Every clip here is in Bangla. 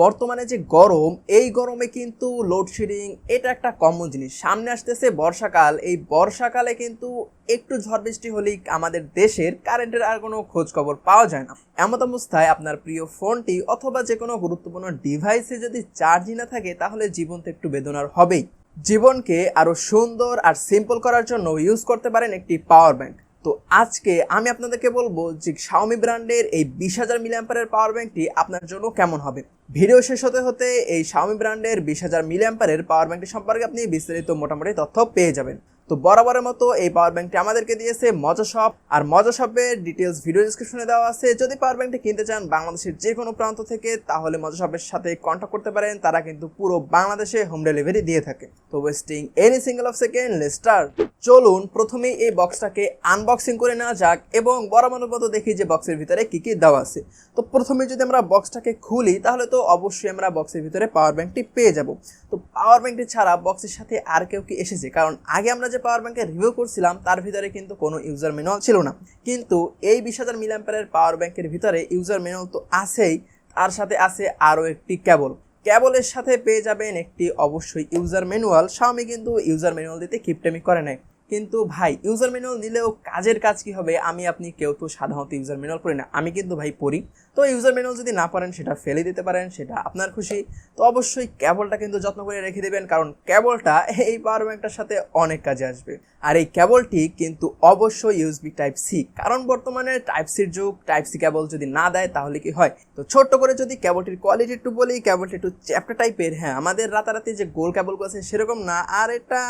বর্তমানে যে গরম, এই গরমে কিন্তু লোডশেডিং এটা একটা কমন জিনিস। সামনে আসতেছে বর্ষাকাল, এই বর্ষাকালে কিন্তু একটু ঝড় বৃষ্টি হলেই আমাদের দেশের কারেন্টের আর কোনো খোঁজ খবর পাওয়া যায় না। এমত অবস্থায় আপনার প্রিয় ফোনটি অথবা যে কোনো গুরুত্বপূর্ণ ডিভাইসে যদি চার্জই না থাকে, তাহলে জীবন তো একটু বেদনার হবেই। জীবনকে আরও সুন্দর আর সিম্পল করার জন্য ইউজ করতে পারেন একটি পাওয়ার ব্যাংক তো আজকে আমি আপনাদেরকে বলব যে শাওমি ব্র্যান্ডের এই বিশ হাজার মিলিয়াম্পারের পাওয়ার ব্যাংকটি আপনার জন্য কেমন হবে। ভিডিও শেষ হতে হতে এই শাওমি ব্র্যান্ডের বিশ হাজার মিলিয়াম্পারের পাওয়ার ব্যাংকটি সম্পর্কে আপনি বিস্তারিত মোটামুটি তথ্য পেয়ে যাবেন। তো বরাবরের মতো এই পাওয়ার ব্যাংকটি আমাদেরকে দিয়েছে মজা শপ আর মজা শপের ডিটেলস ভিডিও ডিসক্রিপশনে দেওয়া আছে। যদি পাওয়ার ব্যাংকটি কিনতে চান বাংলাদেশের যে কোনো প্রান্ত থেকে, তাহলে মজা শপের সাথে কন্ট্যাক্ট করতে পারেন। তারা কিন্তু পুরো বাংলাদেশে হোম ডেলিভারি দিয়ে থাকে। তো wasting any single of second let's start চলুন প্রথমেই এই বক্সটাকে আনবক্সিং করে নেওয়া যাক এবং বরাবরের মতো দেখি যে বক্সের ভিতরে কি কি দেওয়া আছে। তো প্রথমে যদি আমরা বক্সটাকে খুলি, তাহলে তো অবশ্যই আমরা বক্সের ভিতরে পাওয়ার ব্যাংকটি পেয়ে যাব। তো পাওয়ার ব্যাংকটি ছাড়া বক্সের সাথে আর কেউ কি এসেছে? কারণ আগে আমরা যে পাওয়ার ব্যাংকের রিভিউ করছিলাম, তার ভিতরে কিন্তু কোনো ইউজার ম্যানুয়াল ছিল না। কিন্তু এই বিশ হাজার মিলিয়াম্পারের পাওয়ার ব্যাংকের ভিতরে ইউজার ম্যানুয়াল তো আছেই, তার সাথে আছে আরও একটি কেবল ক্যাবলের সাথে পেয়ে যাবেন একটি অবশ্যই ইউজার ম্যানুয়াল স্বামী কিন্তু ইউজার ম্যানুয়াল দিতে কিপটেমি করে নেয় কিন্তু ভাই ইউজার ম্যানুয়াল নিলেও কাজের কাজ কি হবে? আমি, আপনি কেউ তো সাধারণত ইউজার ম্যানুয়াল পড়ি না। আমি কিন্তু ভাই পড়ি। তো ইউজার ম্যানুয়াল যদি না পারেন সেটা ফেলে দিতে পারেন, সেটা আপনার খুশি। তো অবশ্যই কেবলটা কিন্তু যত্ন করে রেখে দেবেন, কারণ কেবলটা এই পাওয়ার ব্যাংকটার সাথে অনেক কাজে আসবে। আর এই কেবলটি কিন্তু অবশ্যই ইউএসবি টাইপ সি কারণ বর্তমানে টাইপ সির যুগ টাইপ সি কেবল যদি না দেয়, তাহলে কি হয়? তো ছোট্ট করে যদি কেবলটির কোয়ালিটি একটু বলি কেবলটি একটু চ্যাপ্টার টাইপের হ্যাঁ আমাদের রাতারাতি যে গোল কেবলগুলো আছে, সেরকম না। আর এটা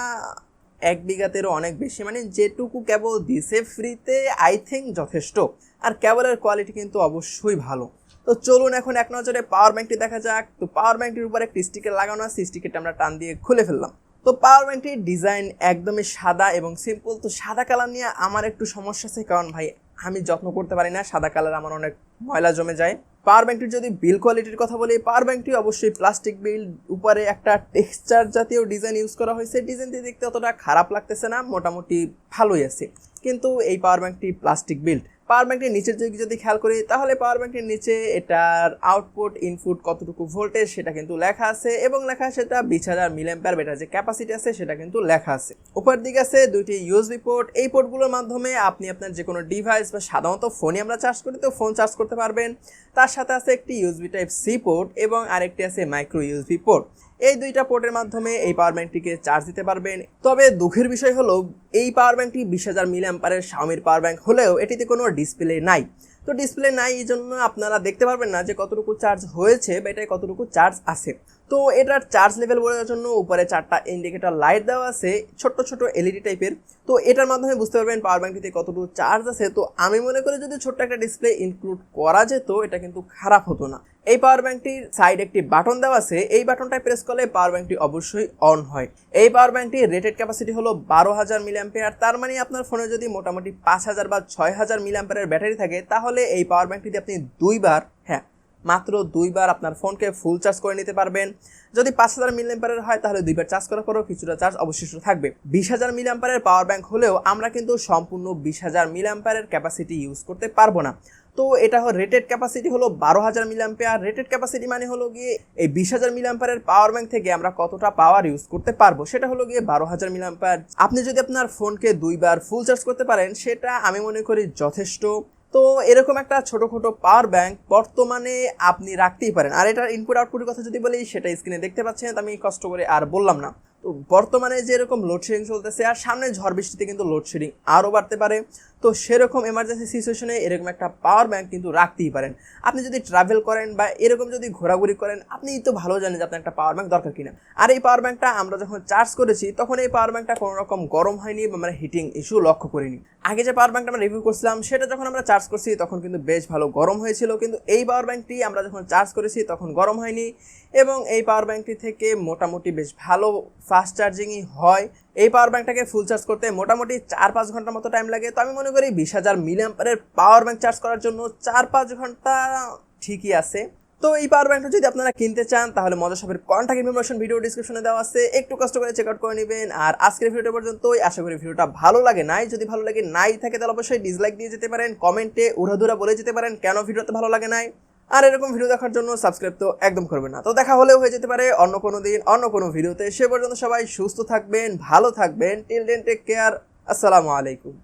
এক বিঘাতেরও অনেক বেশি। মানে যেটুকু কেবল দিছে ফ্রিতে আই থিঙ্ক যথেষ্ট। আর কেবলের কোয়ালিটি কিন্তু অবশ্যই ভালো। তো চলুন এখন এক নজরে পাওয়ার ব্যাঙ্কটি দেখা যাক। তো পাওয়ার ব্যাঙ্কটির উপর একটি স্টিকার লাগানো আছে। স্টিকারটা আমরা টান দিয়ে খুলে ফেললাম। তো পাওয়ার ব্যাঙ্কটির ডিজাইন একদমই সাদা এবং সিম্পল তো সাদা কালার নিয়ে আমার একটু সমস্যা আছে। কারণ ভাই, আমি যত্ন করতে পারি না। সাদা কালার আমার অনেক ময়লা জমে যায়। পাওয়ার ব্যাংকটির যদি বিল কোয়ালিটির কথা বলি পাওয়ার ব্যাংকটি অবশ্যই প্লাস্টিক বিল উপরে একটা টেক্সচার জাতীয় ডিজাইন ইউজ করা হয়েছে। ডিজাইনটি দেখতে অতটা খারাপ লাগতেছে না, মোটামুটি ভালোই আছে। কিন্তু এই পাওয়ার ব্যাংকটি প্লাস্টিক বিল্ড। পাওয়ার ব্যাংকটির নিচের দিকে যদি খেয়াল করি, তাহলে পাওয়ার ব্যাংকটির নিচে এটার আউটপুট ইনপুট কতটুকু ভোল্টেজ সেটা কিন্তু লেখা আছে এবং লেখা আছে এটা বিশ হাজার মিলিয়াম্পার বেটার যে ক্যাপাসিটি আছে সেটা কিন্তু লেখা আছে। উপরের দিকে আছে দুইটি ইউএসবি পোর্ট এই পোর্টগুলোর মাধ্যমে আপনি আপনার যে কোনো ডিভাইস বা সাধারণত ফোনই আমরা চার্জ করি, তো ফোন চার্জ করতে পারবেন। তার সাথে আছে একটি ইউএসবি টাইপ সি পোর্ট এবং আরেকটি আছে মাইক্রো ইউএসবি পোর্ট এই দুইটা পোর্টের মাধ্যমে এই পাওয়ার ব্যাঙ্কটিকে চার্জ দিতে পারবেন। তবে দুঃখের বিষয় হলো, এই পাওয়ার ব্যাঙ্কটি বিশ হাজার মিলি অ্যাম্পারের স্বামীর পাওয়ার ব্যাঙ্ক হলেও এটিতে কোনো ডিসপ্লে নাই। তো ডিসপ্লে নাই, এই জন্য আপনারা দেখতে পারবেন না যে কতটুকু চার্জ হয়েছে বা এটায় কতটুকু চার্জ আছে। তো এটার চার্জ লেভেল বোঝার জন্য উপরে চারটা ইন্ডিকেটর লাইট দেওয়া আছে, ছোট্ট ছোট এলইডি টাইপের তো এটার মাধ্যমে বুঝতে পারবেন পাওয়ার ব্যাঙ্কটিতে কতটুকু চার্জ আছে। তো আমি মনে করি যদি ছোট্ট একটা ডিসপ্লে ইনক্লুড করা যেত, এটা কিন্তু খারাপ হতো না। এই পাওয়ার ব্যাঙ্কটির সাইড একটি বাটন দেওয়া আছে। এই বাটনটা প্রেস করলে পাওয়ার ব্যাঙ্কটি অবশ্যই অন হয়। এই পাওয়ার ব্যাংকটির রেটেড ক্যাপাসিটি হলো বারো হাজার মিলিয়াম্পিয়ার তার মানে আপনার ফোনে যদি মোটামুটি পাঁচ হাজার বা ছয় হাজার মিলিয়াম্পিয়ারের ব্যাটারি থাকে, তাহলে এই পাওয়ার ব্যাংকটি দিয়ে আপনি দুইবার হ্যাঁ মাত্র দুইবার আপনার ফোনকে ফুল চার্জ করে নিতে পারবেন। যদি পাঁচ হাজার মিলিয়াম্পারের হয়, তাহলে দুইবার চার্জ করার পরেও কিছুটা চার্জ অবশিষ্ট থাকবে। বিশ হাজার মিলিয়াম্পারের পাওয়ার ব্যাংক হলেও আমরা কিন্তু সম্পূর্ণ বিশ হাজার মিলিয়াম্পারের ক্যাপাসিটি ইউজ করতে পারব না। তো এটা হল রেটেড ক্যাপাসিটি হলো বারো হাজার মিলিয়াম্পিয়ার রেটেড ক্যাপাসিটি মানে হলো গিয়ে এই বিশ হাজার মিলিয়াম্পারের পাওয়ার ব্যাংক থেকে আমরা কতটা পাওয়ার ইউজ করতে পারব, সেটা হলো গিয়ে বারো হাজার মিলিয়াম্পায়ার আপনি যদি আপনার ফোনকে দুইবার ফুল চার্জ করতে পারেন, সেটা আমি মনে করি যথেষ্ট। তো এরকম একটা ছোট ছোট পাওয়ার ব্যাংক বর্তমানে আপনি রাখতেই পারেন। আর এটার ইনপুট আউটপুটের কথা যদি বলি, সেটা স্ক্রিনে দেখতে পাচ্ছেন আমি কষ্ট করে আর বললাম না। তো বর্তমানে যেরকম লোডশেডিং চলতেছে আর সামনে ঝড় বৃষ্টিতে কিন্তু লোডশেডিং আরও বাড়তে পারে, তো সেরকম এমার্জেন্সি সিচুয়েশনে এরকম একটা পাওয়ার ব্যাংক কিন্তু রাখতেই পারেন। আপনি যদি ট্রাভেল করেন বা এরকম যদি ঘোরাঘুরি করেন আপনি তো ভালো জানেন যে আপনার একটা পাওয়ার ব্যাংক দরকার কিনা। আর এই পাওয়ার ব্যাংকটা আমরা যখন চার্জ করেছি, তখন এই পাওয়ার ব্যাংকটা কোনো রকম গরম হয়নি বা আমরা হিটিং ইস্যু লক্ষ্য করিনি। আগে যে পাওয়ার ব্যাংকটা আমরা রিভিউ করছিলাম, সেটা যখন আমরা চার্জ করছি, তখন কিন্তু বেশ ভালো গরম হয়েছিল। কিন্তু এই পাওয়ার ব্যাংকটি আমরা যখন চার্জ করেছি, তখন গরম হয়নি এবং এই পাওয়ার ব্যাংকটি থেকে মোটামুটি বেশ ভালো ফাস্ট চার্জিংই হয়। এই পাওয়ার ব্যাংকটাকে ফুল চার্জ করতে মোটামুটি চার পাঁচ ঘণ্টার মতো টাইম লাগে। তো আমি মনে করি বিশ হাজার মিলিয়াম্পারের পাওয়ার ব্যাঙ্ক চার্জ করার জন্য চার পাঁচ ঘণ্টা ঠিকই আছে। তো এই পাওয়ার ব্যাংকটা যদি আপনারা কিনতে চান, তাহলে মজা শপের কন্ট্যাক্ট ইনফরমেশন ভিডিও ডিসক্রিপশনে দেওয়া আছে। একটু কষ্ট করে চেক আউট করে নেবেন। আর আজকের ভিডিওটা পর্যন্তই। আশা করি ভিডিওটা ভালো লাগে, নাই যদি ভালো লাগে, নাই থাকে, তাহলে অবশ্যই ডিসলাইক দিয়ে যেতে পারেন। কমেন্টে উড়াধুরা বলে যেতে পারেন, কেন ভিডিওতে ভালো লাগে নাই? আর এরকম ভিডিও দেখার জন্য সাবস্ক্রাইব তো একদম করবেন না। তো দেখা হলেও হয়ে যেতে পারে অন্য কোনো দিন, অন্য কোনো ভিডিওতে সে পর্যন্ত সবাই সুস্থ থাকবেন, ভালো থাকবেন। টিল টেক কেয়ার আসসালামু আলাইকুম।